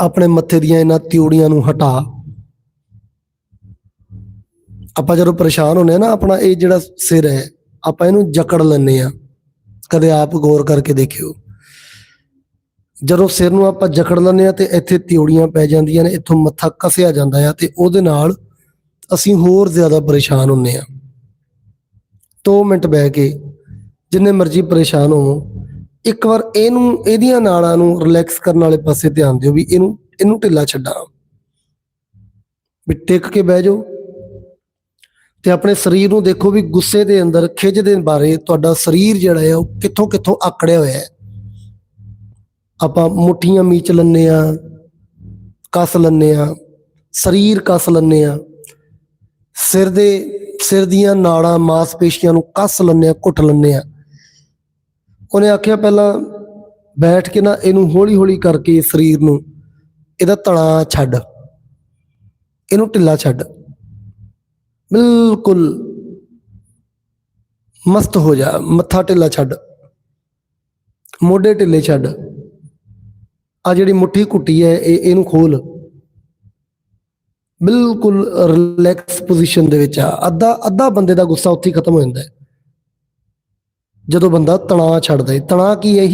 ਆਪਣੇ ਮੱਥੇ ਦੀਆਂ ਇਹਨਾਂ ਤਿਉੜੀਆਂ ਨੂੰ ਹਟਾ। ਆਪਾਂ ਜਦੋਂ ਪਰੇਸ਼ਾਨ ਹੁੰਨੇ ਆ ਨਾ, ਆਪਣਾ ਇਹ ਜਿਹੜਾ ਸਿਰ ਹੈ, ਆਪਾਂ ਇਹਨੂੰ ਜਕੜ ਲੈਂਦੇ ਆ। ਕਦੇ ਆਪ ਗੌਰ ਕਰਕੇ ਦੇਖਿਓ। ਜਦੋਂ ਸਿਰ ਨੂੰ ਆਪਾਂ ਜਕੜ ਲੈਂਦੇ ਆ ਤੇ ਇੱਥੇ ਤਿਉੜੀਆਂ ਪੈ ਜਾਂਦੀਆਂ ਨੇ, ਇੱਥੋਂ ਮੱਥਾ ਕਸਿਆ ਜਾਂਦਾ ਆ ਤੇ ਉਹਦੇ ਨਾਲ ਅਸੀਂ ਹੋਰ ਜ਼ਿਆਦਾ ਪਰੇਸ਼ਾਨ ਹੁੰਨੇ ਆ। 2 ਮਿੰਟ ਬਹਿ ਕੇ, ਜਿੰਨੇ ਮਰਜ਼ੀ ਪਰੇਸ਼ਾਨ ਹੋਵੋ ਇੱਕ ਵਾਰ ਇਹਨੂੰ, ਇਹਦੀਆਂ ਨਾੜਾਂ ਨੂੰ ਰਿਲੈਕਸ ਕਰਨ ਵਾਲੇ ਪਾਸੇ ਧਿਆਨ ਦਿਓ ਵੀ ਇਹਨੂੰ ਇਹਨੂੰ ਢਿੱਲਾ ਛੱਡਾਂ। ਵੀ ਟਿਕ ਕੇ ਬਹਿ ਜਾਓ। ਤੇ ਆਪਣੇ ਸਰੀਰ ਨੂੰ ਦੇਖੋ ਵੀ ਗੁੱਸੇ ਦੇ ਅੰਦਰ ਖਿੱਚ ਦੇ ਬਾਰੇ ਤੁਹਾਡਾ ਸਰੀਰ ਜਿਹੜਾ ਹੈ ਉਹ ਕਿੱਥੋਂ ਕਿੱਥੋਂ ਆਕੜਿਆ ਹੋਇਆ ਹੈ। ਆਪਾਂ ਮੁੱਠੀਆਂ ਮੀਚ ਲੈਂਦੇ ਆ ਕੱਸ ਲੈਂਦੇ ਆ ਸਰੀਰ ਕੱਸ ਲੈਂਦੇ ਆ ਸਿਰ ਦੇ, ਸਿਰ ਦੀਆਂ ਨਾੜਾਂ, ਮਾਸਪੇਸ਼ੀਆਂ ਨੂੰ ਕੱਸ ਲੈਂਦੇ ਆ ਘੁੱਟ ਲੈਂਦੇ ਆ ਉਹਨੇ ਆਖਿਆ ਪਹਿਲਾਂ ਬੈਠ ਕੇ ਨਾ ਇਹਨੂੰ ਹੌਲੀ ਹੌਲੀ ਕਰਕੇ ਸਰੀਰ ਨੂੰ ਇਹਦਾ ਤਣਾ ਛੱਡ, ਇਹਨੂੰ ਢਿੱਲਾ ਛੱਡ। ਬਿਲਕੁਲ ਮਸਤ ਹੋ ਜਾ, ਮੱਥਾ ਢਿੱਲਾ ਛੱਡ, ਮੋਢੇ ਢਿੱਲੇ ਛੱਡ। ਆ ਜਿਹੜੀ ਮੁੱਠੀ ਕੁੱਟੀ ਹੈ, ਇਹ ਇਹਨੂੰ ਖੋਲ। ਬਿਲਕੁਲ ਰਿਲੈਕਸ ਪੋਜੀਸ਼ਨ ਦੇ ਵਿੱਚ ਆ। ਅੱਧਾ ਅੱਧਾ ਬੰਦੇ ਦਾ ਗੁੱਸਾ ਉੱਥੇ ਖਤਮ ਹੋ ਜਾਂਦਾ ਹੈ। ਜਦੋਂ ਬੰਦਾ ਤਣਾਅ ਛੱਡਦਾ ਹੈ ਤਣਾਅ ਕੀ ਇਹੀ?